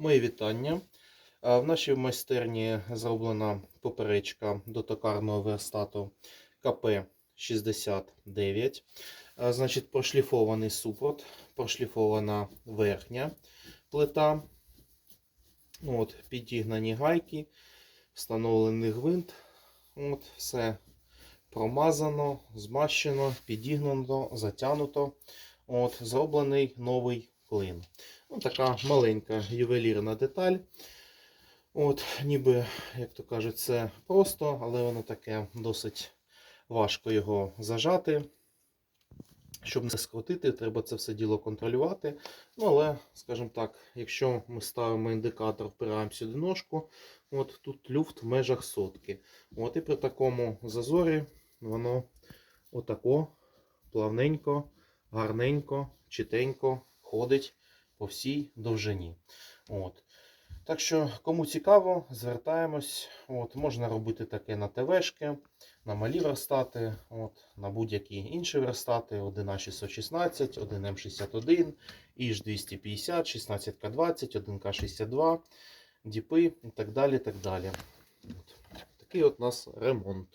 Мої вітання. Е, В нашій майстерні зроблена поперечка до токарного верстату КП-69. Е, Значить, прошліфований супрот, прошліфована верхня плита. Ну, От, підігнані гайки, встановлений гвинт. От, все промазано, змащено, підігнано, затягнуто. От, зроблений новий клин. Ну, така маленька ювелірна деталь. От, ніби, як то кажуть, це просто, але воно таке досить важко його зажати. Щоб не скрутити, треба це все діло контролювати. Ну, але, скажімо так, якщо ми ставимо індикатор, впираємо сюди ножку, от тут люфт в межах сотки. От, і при такому зазорі воно отако плавненько, гарненько, читенько ходить по всій довжині. От. Так що, кому цікаво, звертаємось. От, можна робити таке на ТВшки, на малі верстати, от, на будь-які інші верстати, 1А616, 1М61, ІЖ250, 16К20, 1К62, діпи і так далі. Так далі. От. Такий от у нас ремонт.